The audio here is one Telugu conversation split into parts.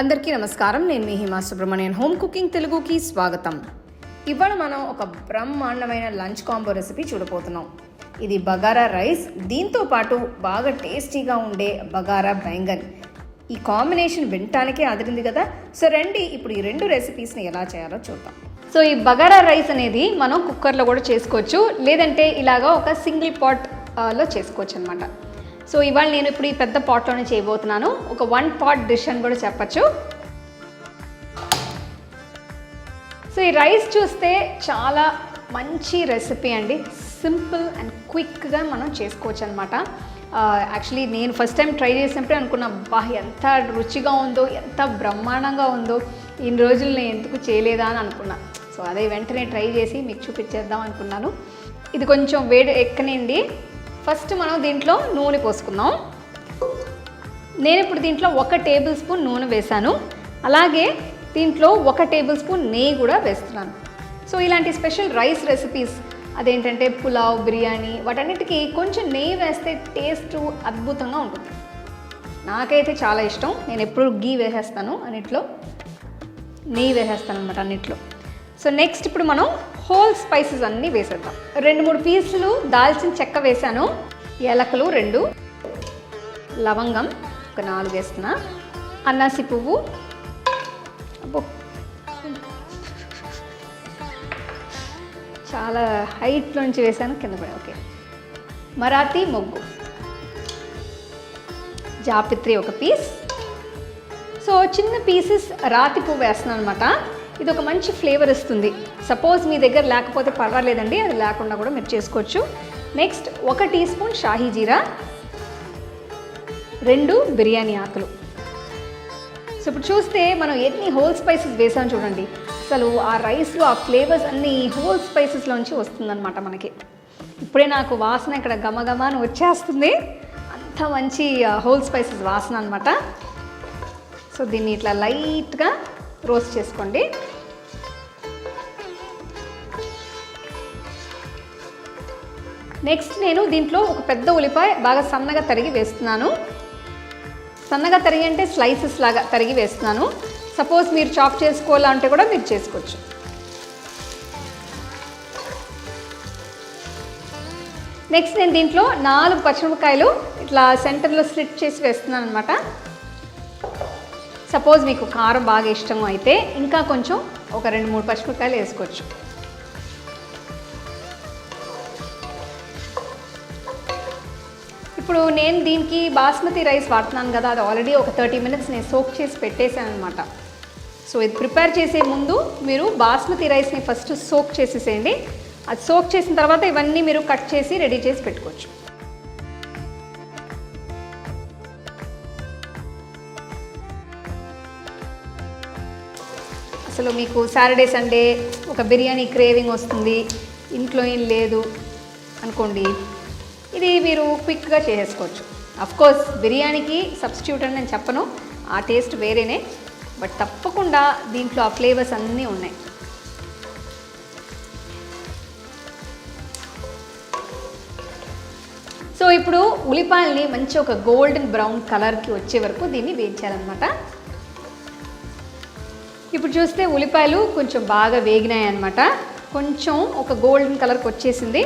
అందరికీ నమస్కారం. నేను మీ హిమా సుబ్రహ్మణ్యన్. హోమ్ కుకింగ్ తెలుగుకి స్వాగతం. ఇవాళ మనం ఒక బ్రహ్మాండమైన లంచ్ కాంబో రెసిపీ చూడబోతున్నాం. ఇది బగారా రైస్. దీంతో పాటు బాగా టేస్టీగా ఉండే బగారా బెంగన్. ఈ కాంబినేషన్ వినటానికే అదిరింది కదా? సో రండి ఇప్పుడు ఈ రెండు రెసిపీస్ని ఎలా చేయాలో చూద్దాం. సో ఈ బగారా రైస్ అనేది మనం కుక్కర్లో కూడా చేసుకోవచ్చు. లేదంటే ఇలాగా ఒక సింగిల్ పాట్లో చేసుకోవచ్చు అనమాట సో ఇవాళ నేను ఇప్పుడు ఈ పెద్ద పాట్లోనే చేయబోతున్నాను. ఒక వన్ పాట్ డిష్ అని కూడా చెప్పచ్చు. సో ఈ రైస్ చూస్తే చాలా మంచి రెసిపీ అండి. సింపుల్ అండ్ క్విక్గా మనం చేసుకోవచ్చు అనమాట యాక్చువల్లీ నేను ఫస్ట్ టైం ట్రై చేసినప్పుడే అనుకున్నా బా ఎంత రుచిగా ఉందో ఎంత బ్రహ్మాండంగా ఉందో ఇన్ని రోజులు నేను ఎందుకు చేయలేదా? అని అనుకున్నా. సో అదే వెంటనే ట్రై చేసి మీకు చూపించేద్దాం అనుకున్నాను. ఇది కొంచెం వేడి ఎక్కనండి ఫస్ట్ మనం దీంట్లో నూనె పోసుకుందాం. నేను ఇప్పుడు దీంట్లో ఒక టేబుల్ స్పూన్ నూనె వేశాను. అలాగే దీంట్లో ఒక టేబుల్ స్పూన్ నెయ్యి కూడా వేస్తున్నాను. సో ఇలాంటి స్పెషల్ రైస్ రెసిపీస్ అదేంటంటే పులావ్ బిర్యానీ వాటన్నిటికీ కొంచెం నెయ్యి వేస్తే టేస్ట్ అద్భుతంగా ఉంటుంది. నాకైతే చాలా ఇష్టం. నేను ఎప్పుడు గీ వేసేస్తాను అన్నిట్లో. నెయ్యి వేసేస్తాను అనమాట అన్నిట్లో. సో నెక్స్ట్ ఇప్పుడు మనం హోల్ స్పైసెస్ అన్నీ వేసేద్దాం. రెండు మూడు పీసులు దాల్చిన చెక్క వేసాను ఏలకలు రెండు లవంగం ఒక నాలుగు వేస్తున్నా. అన్నాసి పువ్వు. అబ్బో. చాలా హైట్లోంచి నుంచి వేసాను కింద పడే ఓకే. మరాఠీ మొగ్గు. జాపిత్రి ఒక పీస్. సో చిన్న పీసెస్ రాతి పువ్వు వేస్తున్నాను అనమాట ఇది ఒక మంచి ఫ్లేవర్ ఇస్తుంది. సపోజ్ మీ దగ్గర లేకపోతే పర్వాలేదండి అది లేకుండా కూడా మీరు చేసుకోవచ్చు. నెక్స్ట్ ఒక టీ స్పూన్ షాహీ జీరా రెండు బిర్యానీ ఆకులు. సో ఇప్పుడు చూస్తే మనం ఎన్ని హోల్ స్పైసెస్ వేసాం చూడండి. అసలు ఆ రైస్లో ఆ ఫ్లేవర్స్ అన్ని హోల్ స్పైసెస్లోంచి వస్తుందన్నమాట మనకి. ఇప్పుడే నాకు వాసన ఇక్కడ గమగమాను అని వచ్చేస్తుంది. అంత మంచి హోల్ స్పైసెస్ వాసన అనమాట సో దీన్ని ఇట్లా లైట్గా రోస్ట్ చేసుకోండి. నెక్స్ట్ నేను దీంట్లో ఒక పెద్ద ఉల్లిపాయ బాగా సన్నగా తరిగి వేస్తున్నాను. సన్నగా తరిగి అంటే స్లైసెస్ లాగా తరిగి వేస్తున్నాను. సపోజ్ మీరు చాప్ చేసుకోవాలంటే కూడా మీరు చేసుకోవచ్చు. నెక్స్ట్ నేను దీంట్లో నాలుగు పచ్చిమిరపకాయలు ఇట్లా సెంటర్లో స్లిట్ చేసి వేస్తున్నాను అనమాట సపోజ్ మీకు కారం బాగా ఇష్టం అయితే ఇంకా కొంచెం ఒక రెండు మూడు పచ్చిమిరపకాయలు వేసుకోవచ్చు. ఇప్పుడు నేను దీనికి బాస్మతి రైస్ వాడుతున్నాను కదా అది ఆల్రెడీ ఒక థర్టీ మినిట్స్ నేను సోక్ చేసి పెట్టేశాను అనమాట సో ఇది ప్రిపేర్ చేసే ముందు మీరు బాస్మతి రైస్ని ఫస్ట్ సోక్ చేసేసేయండి. అది సోక్ చేసిన తర్వాత ఇవన్నీ మీరు కట్ చేసి రెడీ చేసి పెట్టుకోవచ్చు. అసలు మీకు సాటర్డే సండే ఒక బిర్యానీ క్రేవింగ్ వస్తుంది. ఇంట్లో ఏం లేదు అనుకోండి. ఇది మీరు క్విక్గా చేసేసుకోవచ్చు. కోర్స్ బిర్యానీకి సబ్స్టిట్యూట్ అని నేను చెప్పను. ఆ టేస్ట్ వేరేనే. బట్ తప్పకుండా దీంట్లో ఆ ఫ్లేవర్స్ అన్నీ ఉన్నాయి. సో ఇప్పుడు ఉల్లిపాయల్ని మంచి ఒక గోల్డెన్ బ్రౌన్ కలర్కి వచ్చే వరకు దీన్ని వేయించాలన్నమాట ఇప్పుడు చూస్తే ఉల్లిపాయలు కొంచెం బాగా వేగినాయి అనమాట కొంచెం ఒక గోల్డెన్ కలర్కి వచ్చేసింది.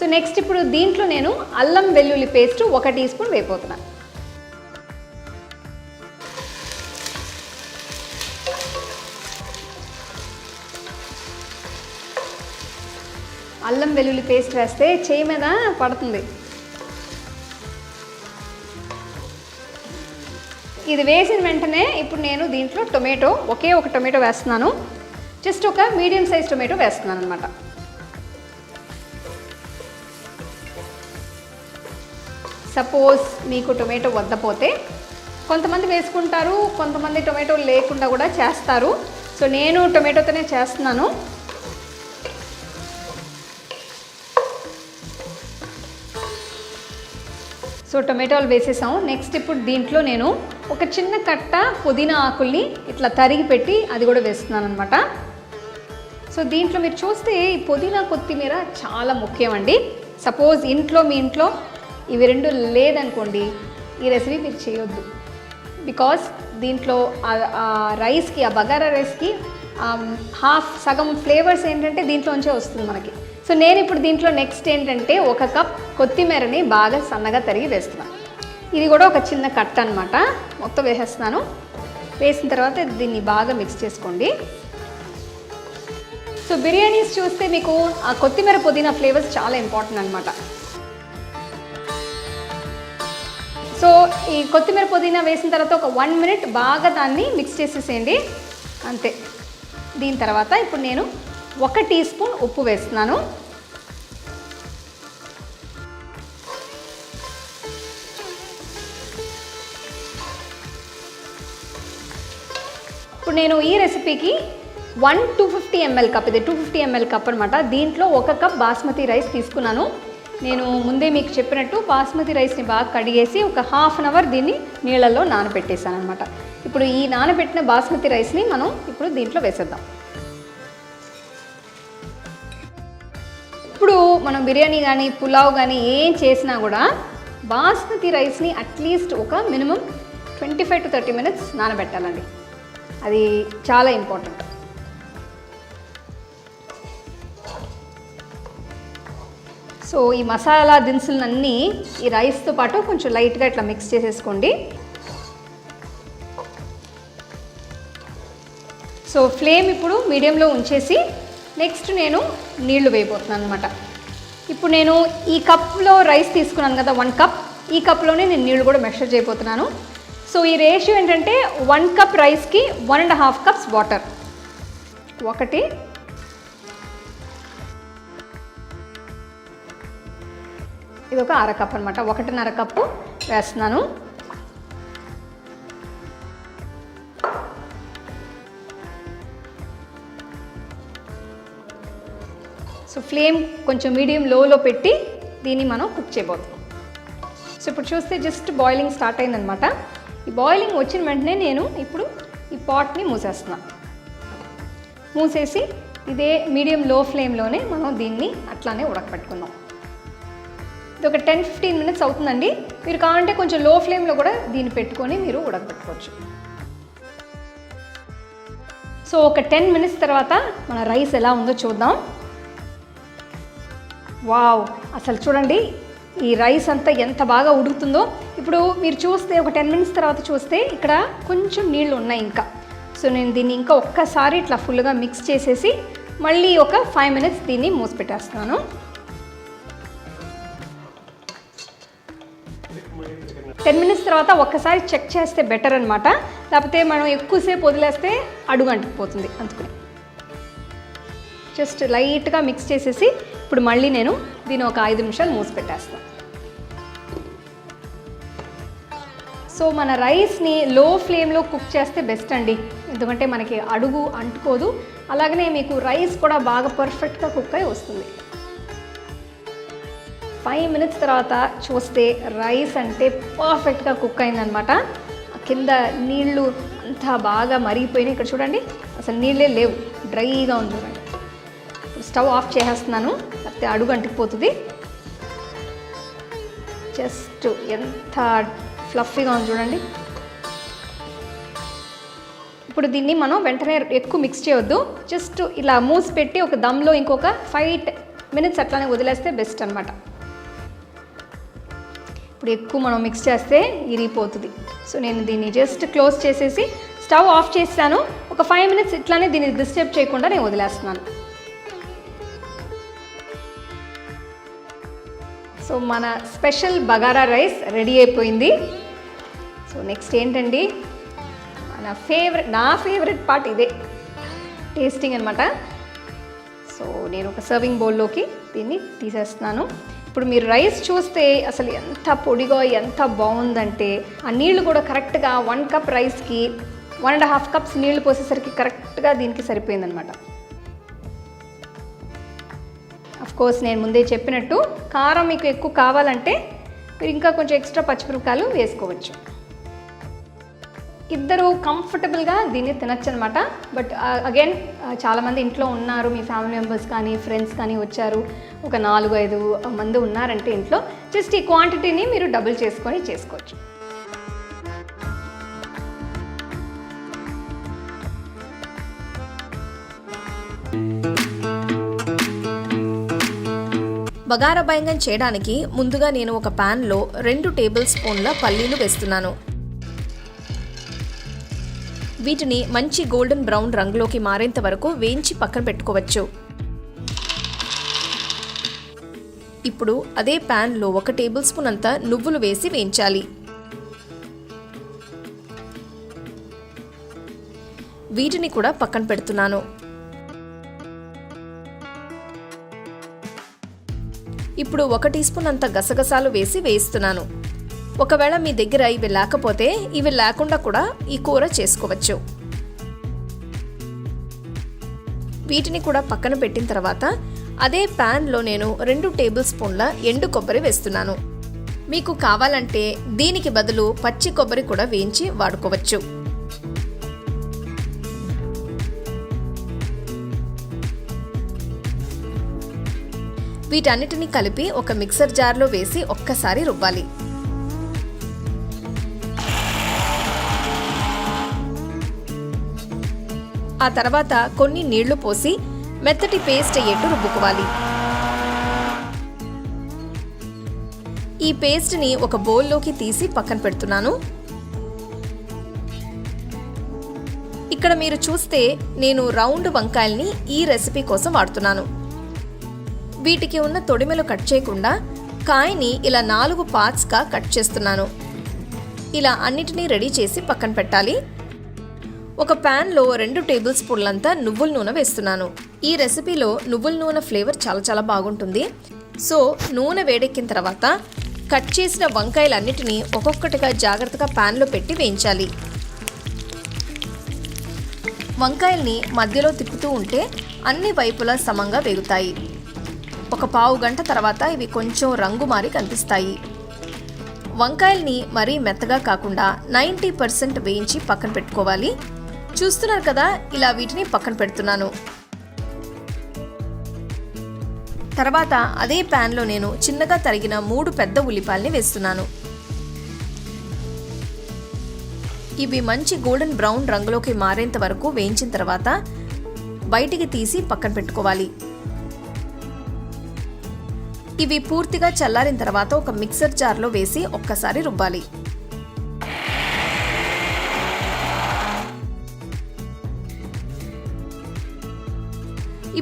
సో నెక్స్ట్ ఇప్పుడు దీంట్లో నేను అల్లం వెల్లుల్లి పేస్ట్ ఒక టీ స్పూన్ వేయిపోతున్నాను అల్లం వెల్లుల్లి పేస్ట్ వేస్తే చేయి మీద పడుతుంది. ఇది వేసిన వెంటనే ఇప్పుడు నేను దీంట్లో టొమాటో ఒకే ఒక టొమాటో వేస్తున్నాను. జస్ట్ ఒక మీడియం సైజ్ టొమాటో వేస్తున్నాను అనమాట సపోజ్ మీకు టొమాటో వద్దపోతే కొంతమంది వేసుకుంటారు కొంతమంది టొమాటో లేకుండా కూడా చేస్తారు. సో నేను టొమాటోతోనే చేస్తున్నాను. సో టొమాటోలు వేసేసాము. నెక్స్ట్ ఇప్పుడు దీంట్లో నేను ఒక చిన్న కట్ట పుదీనా ఆకుల్ని ఇట్లా తరిగి పెట్టి అది కూడా వేస్తున్నాను అనమాట సో దీంట్లో మీరు చూస్తే ఈ పుదీనా కొత్తిమీర చాలా ముఖ్యం అండి సపోజ్ ఇంట్లో మీ ఇంట్లో ఇవి రెండు లేదనుకోండి ఈ రెసిపీ మీరు చేయొద్దు. బికాస్ దీంట్లో ఆ- రైస్కి ఆ బగారా రైస్కి హాఫ్ um, సగం ఫ్లేవర్స్ ఏంటంటే దీంట్లోంచే వస్తుంది మనకి. సో నేను ఇప్పుడు దీంట్లో నెక్స్ట్ ఏంటంటే ఒక కప్ కొత్తిమీరని బాగా సన్నగా తరిగి వేస్తున్నాను ఇది కూడా ఒక చిన్న కట్ అనమాట మొత్తం వేసేస్తున్నాను. వేసిన తర్వాత దీన్ని బాగా మిక్స్ చేసుకోండి. సో బిర్యానీస్ చూస్తే మీకు ఆ కొత్తిమీర పుదీనా ఫ్లేవర్స్ చాలా ఇంపార్టెంట్ అనమాట సో ఈ కొత్తిమీర పుదీనా వేసిన తర్వాత ఒక వన్ మినిట్ బాగా దాన్ని మిక్స్ చేసేసేయండి. అంతే. దీని తర్వాత ఇప్పుడు నేను ఒక టీ స్పూన్ ఉప్పు వేస్తున్నాను. ఇప్పుడు నేను ఈ రెసిపీకి one two fifty ml cup ఇది టూ ఫిఫ్టీ ఎంఎల్ కప్ అనమాట దీంట్లో ఒక కప్ బాస్మతి రైస్ తీసుకున్నాను. నేను ముందే మీకు చెప్పినట్టు బాస్మతి రైస్ని బాగా కడిగేసి ఒక హాఫ్ అన్ అవర్ దీన్ని నీళ్ళల్లో నానబెట్టేశాను అనమాట ఇప్పుడు ఈ నానబెట్టిన బాస్మతి రైస్ని మనం ఇప్పుడు దీంట్లో వేసేద్దాం. ఇప్పుడు మనం బిర్యానీ కానీ పులావ్ కానీ ఏం చేసినా కూడా బాస్మతి రైస్ని అట్లీస్ట్ ఒక minimum twenty five to thirty minutes నానబెట్టాలండి. అది చాలా ఇంపార్టెంట్. సో ఈ మసాలా దినుసులన్నీ ఈ రైస్తో పాటు కొంచెం లైట్గా ఇట్లా మిక్స్ చేసేసుకోండి. సో ఫ్లేమ్ ఇప్పుడు మీడియంలో ఉంచేసి నెక్స్ట్ నేను నీళ్ళు వేయబోతున్నాను అనమాట ఇప్పుడు నేను ఈ కప్లో రైస్ తీసుకున్నాను కదా వన్ కప్. ఈ కప్లోనే నేను నీళ్ళు కూడా మెషర్ చేయబోతున్నాను. సో ఈ రేషియో ఏంటంటే వన్ కప్ రైస్కి one and half cups water. ఒకటి ఇది ఒక అరకప్ అనమాట ఒకటిన్నర కప్పు వేస్తున్నాను. సో ఫ్లేమ్ కొంచెం మీడియం లోలో పెట్టి దీన్ని మనం కుక్ చేయబోతున్నాం. సో ఇప్పుడు చూస్తే జస్ట్ బాయిలింగ్ స్టార్ట్ అయిందనమాట ఈ బాయిలింగ్ వచ్చిన వెంటనే నేను ఇప్పుడు ఈ పాట్ని మూసేస్తున్నా. మూసేసి ఇదే మీడియం లో ఫ్లేమ్లోనే మనం దీన్ని అట్లానే ఉడకపెట్టుకుందాం. ఇది ఒక టెన్ ఫిఫ్టీన్ మినిట్స్ అవుతుందండి. మీరు కావాలంటే కొంచెం లో ఫ్లేమ్లో కూడా దీన్ని పెట్టుకొని మీరు ఉడకబెట్టుకోవచ్చు. సో ఒక టెన్ మినిట్స్ తర్వాత మన రైస్ ఎలా ఉందో చూద్దాం. వావ్! అసలు చూడండి ఈ రైస్ అంతా ఎంత బాగా ఉడుకుతుందో. ఇప్పుడు మీరు చూస్తే ఒక టెన్ మినిట్స్ తర్వాత చూస్తే ఇక్కడ కొంచెం నీళ్ళు ఉన్నాయి ఇంకా. సో నేను దీన్ని ఇంకా ఒక్కసారి ఇట్లా ఫుల్గా మిక్స్ చేసేసి మళ్ళీ ఒక ఫైవ్ మినిట్స్ దీన్ని మూసి టెన్ మినిట్స్ తర్వాత ఒక్కసారి చెక్ చేస్తే బెటర్ అనమాట లేకపోతే మనం ఎక్కువసేపు వదిలేస్తే అడుగు అంటుకుపోతుంది. అందుకని. జస్ట్ లైట్గా మిక్స్ చేసేసి ఇప్పుడు మళ్ళీ నేను దీన్ని ఒక ఐదు నిమిషాలు మూసి పెట్టేస్తాను సో మన రైస్ని లో ఫ్లేమ్లో కుక్ చేస్తే బెస్ట్ అండి. ఎందుకంటే మనకి అడుగు అంటుకోదు. అలాగనే మీకు రైస్ కూడా బాగా పర్ఫెక్ట్గా కుక్ అయి వస్తుంది. ఫైవ్ మినిట్స్ తర్వాత చూస్తే రైస్ అంటే పర్ఫెక్ట్గా కుక్ అయిందనమాట కింద నీళ్ళు అంతా బాగా మరిగిపోయినాయి. ఇక్కడ చూడండి అసలు నీళ్ళే లేవు. డ్రైగా ఉంది చూడండి. స్టవ్ ఆఫ్ చేసేస్తున్నాను. లేకపోతే అడుగు అంటుకుపోతుంది జస్ట్ ఎంత ఫ్లఫీగా ఉంది చూడండి. ఇప్పుడు దీన్ని మనం వెంటనే ఎక్కువ మిక్స్ చేయొద్దు. జస్ట్ ఇలా మూసి పెట్టి ఒక దమ్లో ఇంకొక ఫైవ్ మినిట్స్ అట్లానే వదిలేస్తే బెస్ట్ అనమాట ఇప్పుడు ఎక్కువ మనం మిక్స్ చేస్తే ఇరిగిపోతుంది. సో నేను దీన్ని జస్ట్ క్లోజ్ చేసేసి స్టవ్ ఆఫ్ చేస్తాను. ఒక ఫైవ్ మినిట్స్ ఇట్లానే దీన్ని డిస్టర్బ్ చేయకుండా నేను వదిలేస్తున్నాను. సో మన స్పెషల్ బగారా రైస్ రెడీ అయిపోయింది. సో నెక్స్ట్ ఏంటండి? మన ఫేవరెట్ నా ఫేవరెట్ పార్ట్ ఇదే. టేస్టింగ్ అనమాట సో నేను ఒక సర్వింగ్ బౌల్లోకి దీన్ని తీసేస్తున్నాను. ఇప్పుడు మీరు రైస్ చూస్తే అసలు ఎంత పొడిగా ఎంత బాగుందంటే ఆ నీళ్ళు కూడా కరెక్ట్గా వన్ కప్ రైస్కి వన్ అండ్ హాఫ్ కప్స్ నీళ్ళు పోసేసరికి కరెక్ట్గా దీనికి సరిపోయిందనమాట కోర్స్ నేను ముందే చెప్పినట్టు కారం మీకు ఎక్కువ కావాలంటే మీరు ఇంకా కొంచెం ఎక్స్ట్రా పచ్చిమిరపకాయలు వేసుకోవచ్చు. ఇద్దరు కంఫర్టబుల్గా దీన్ని తినచ్చు అనమాట బట్ అగైన్ uh, uh, చాలామంది ఇంట్లో ఉన్నారు. మీ ఫ్యామిలీ మెంబర్స్ కానీ ఫ్రెండ్స్ కానీ వచ్చారు. ఒక నాలుగు ఐదు మంది ఉన్నారంటే ఇంట్లో. జస్ట్ ఈ క్వాంటిటీని మీరు డబుల్ చేసుకొని చేసుకోవచ్చు. బగారా బయంగం చేయడానికి ముందుగా నేను ఒక ప్యాన్లో రెండు టేబుల్ స్పూన్ల పల్లీలు వేస్తున్నాను. వీటిని మంచి గోల్డెన్ బ్రౌన్ రంగులోకి మారేంత వరకు వేయించి పక్కన పెట్టుకోవచ్చు. ఇప్పుడు అదే ప్యాన్లో ఒక టేబుల్ స్పూన్ అంత నువ్వులు వేసి వేయించాలి. వీటిని కూడా పక్కన పెడుతున్నాను. ఇప్పుడు ఒక టీ స్పూన్ అంత గసగసాలు వేసి వేయిస్తున్నాను. ఒకవేళ మీ దగ్గర ఇవి లేకపోతే ఇవి లేకుండా కూడా ఈ కూర చేసుకోవచ్చు. వీటిని కూడా పక్కన పెట్టిన తర్వాత అదే ప్యాన్లో నేను రెండు టేబుల్ స్పూన్ల ఎండు కొబ్బరి వేస్తున్నాను. మీకు కావాలంటే దీనికి బదులు పచ్చి కొబ్బరి కూడా వేయించి వాడుకోవచ్చు. వీటన్నిటిని కలిపి ఒక మిక్సర్ జార్లో వేసి ఒక్కసారి రుబ్బాలి. ఆ తర్వాత కొన్ని నీళ్ళు పోసి మెత్తటి పేస్ట్ అయ్యేట్టు రుబ్బుకోవాలి. ఈ పేస్ట్ని ఒక బౌల్లోకి తీసి పక్కన పెడుతున్నాను. ఇక్కడ మీరు చూస్తే నేను రౌండ్ వంకాయల్ని ఈ రెసిపీ కోసం వాడుతున్నాను. వీటికి ఉన్న తొడిమెలు కట్ చేయకుండా కాయని ఇలా నాలుగు పార్ట్స్గా కట్ చేస్తున్నాను. ఇలా అన్నిటినీ రెడీ చేసి పక్కన పెట్టాలి. ఒక ప్యాన్లో రెండు టేబుల్ స్పూన్లంతా నువ్వుల నూనె వేస్తున్నాను. ఈ రెసిపీలో నువ్వుల నూనె ఫ్లేవర్ చాలా చాలా బాగుంటుంది. సో నూనె వేడెక్కిన తర్వాత కట్ చేసిన వంకాయలన్నిటినీ ఒక్కొక్కటిగా జాగ్రత్తగా ప్యాన్లో పెట్టి వేయించాలి. వంకాయల్ని మధ్యలో తిప్పుతూ ఉంటే అన్ని వైపులా సమంగా వేగుతాయి. ఒక పావు గంట తర్వాత ఇవి కొంచెం రంగు మారి కనిపిస్తాయి. వంకాయల్ని మరీ మెత్తగా కాకుండా నైంటీ పర్సెంట్ వేయించి పక్కన పెట్టుకోవాలి. చూస్తున్నారు కదా ఇలా వీటిని పక్కన పెడుతున్నాను. తర్వాత అదే ప్యాన్లో నేను చిన్నగా తరిగిన మూడు పెద్ద ఉల్లిపాయల్ని వేస్తున్నాను. ఇవి మంచి గోల్డెన్ బ్రౌన్ రంగులోకి మారేంత వరకు వేయించిన తర్వాత బయటికి తీసి పక్కన పెట్టుకోవాలి. ఇవి పూర్తిగా చల్లారిన తర్వాత ఒక మిక్సర్ జార్లో వేసి ఒక్కసారి రుబ్బాలి.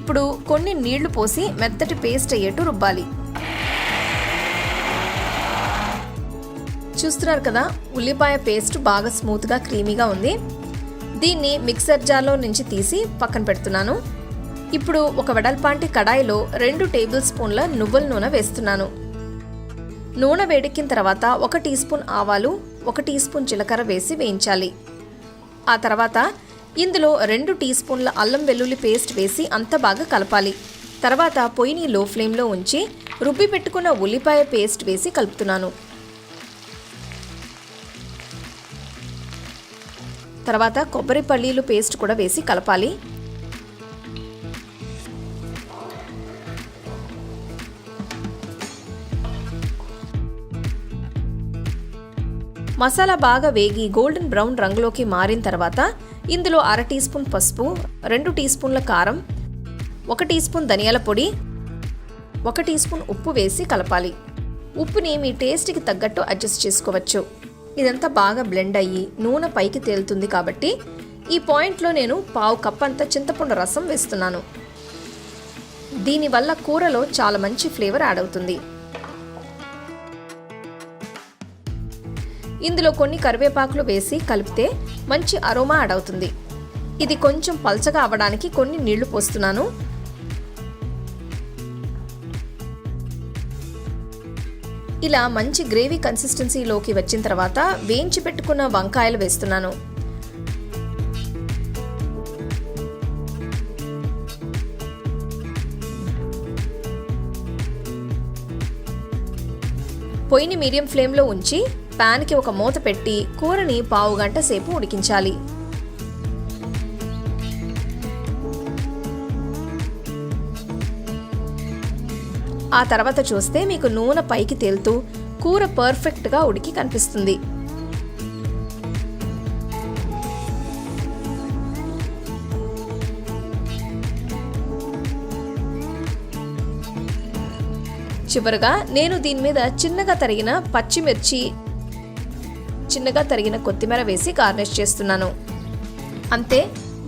ఇప్పుడు కొన్ని నీళ్ళు పోసి మెత్తటి పేస్ట్ అయ్యేట్టు రుబ్బాలి. చూస్తున్నారు కదా ఉల్లిపాయ పేస్ట్ బాగా స్మూత్గా క్రీమీగా ఉంది. దీన్ని మిక్సర్ జార్లో నుంచి తీసి పక్కన పెడుతున్నాను. ఇప్పుడు ఒక వెడల్పాంటి కడాయిలో రెండు టేబుల్ స్పూన్ల నువ్వుల నూనె వేస్తున్నాను. నూనె వేడెక్కిన తర్వాత ఒక టీ స్పూన్ ఆవాలు ఒక టీ స్పూన్ జీలకర్ర వేసి వేయించాలి. ఆ తర్వాత ఇందులో రెండు టీ స్పూన్ల అల్లం వెల్లుల్లి పేస్ట్ వేసి అంత బాగా కలపాలి. తర్వాత పొయ్యిని లో ఫ్లేమ్లో ఉంచి రుబ్బి పెట్టుకున్న ఉల్లిపాయ పేస్ట్ వేసి కలుపుతున్నాను. తర్వాత కొబ్బరి పల్లీలు పేస్ట్ కూడా వేసి కలపాలి. మసాలా బాగా వేగి గోల్డెన్ బ్రౌన్ రంగులోకి మారిన తర్వాత ఇందులో అర టీ స్పూన్ పసుపు రెండు టీ స్పూన్ల కారం ఒక టీ స్పూన్ ధనియాల పొడి ఒక టీ స్పూన్ ఉప్పు వేసి కలపాలి. ఉప్పుని మీ టేస్ట్కి తగ్గట్టు అడ్జస్ట్ చేసుకోవచ్చు. ఇదంతా బాగా బ్లెండ్ అయ్యి నూనె పైకి తేలుతుంది కాబట్టి ఈ పాయింట్లో నేను పావు కప్ అంత చింతపండు రసం వేస్తున్నాను. దీనివల్ల కూరలో చాలా మంచి ఫ్లేవర్ యాడ్ అవుతుంది. ఇందులో కొన్ని కరివేపాకులు వేసి కలిపితే మంచి అరోమా అడవుతుంది అవుతుంది. ఇది కొంచెం పల్చగా అవ్వడానికి కొన్ని నీళ్ళు పోస్తున్నాను. ఇలా మంచి గ్రేవీ కన్సిస్టెన్సీలోకి వచ్చిన తర్వాత వేయించి పెట్టుకున్న వంకాయలు వేస్తున్నాను. పొయ్యిని మీడియం ఫ్లేమ్లో ఉంచి ప్యాన్కి ఒక మూత పెట్టి కూరని పావు గంట సేపు ఉడికించాలి. ఆ తర్వాత చూస్తే మీకు నూనె పైకి తేలుతూ కూర పర్ఫెక్ట్గా ఉడికి కనిపిస్తుంది. చివరగా నేను దీని మీద చిన్నగా తరిగిన పచ్చిమిర్చి చిన్నగా తరిగిన కొత్తిమీర వేసి గార్నిష్ చేస్తున్నాను. అంతే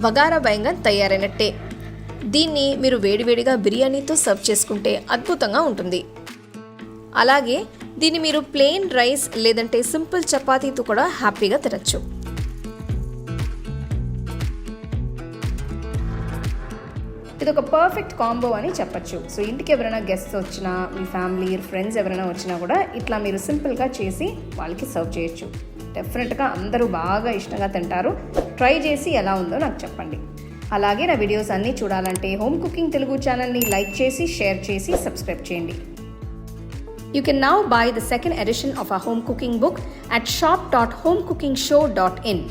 బగారా బయంగన్ తయారైనట్టే. దీన్ని మీరు వేడివేడిగా బిర్యానీతో సర్వ్ చేసుకుంటే అద్భుతంగా ఉంటుంది. అలాగే దీన్ని మీరు ప్లెయిన్ రైస్ లేదంటే సింపుల్ చపాతీతో కూడా హ్యాపీగా తినచ్చు. ఇది ఒక పర్ఫెక్ట్ కాంబో అని చెప్పచ్చు. సో ఇంటికి ఎవరైనా గెస్ట్స్ వచ్చినా మీ ఫ్యామిలీ ఫ్రెండ్స్ ఎవరైనా వచ్చినా కూడా ఇట్లా మీరు సింపుల్గా చేసి వాళ్ళకి సర్వ్ చేయొచ్చు. డెఫినెట్గా అందరూ బాగా ఇష్టంగా తింటారు. ట్రై చేసి ఎలా ఉందో నాకు చెప్పండి. అలాగే నా వీడియోస్ అన్నీ చూడాలంటే హోమ్ కుకింగ్ తెలుగు ఛానల్ని లైక్ చేసి షేర్ చేసి సబ్స్క్రైబ్ చేయండి. You can now buy the second edition of a home cooking book at shop dot home cooking show dot in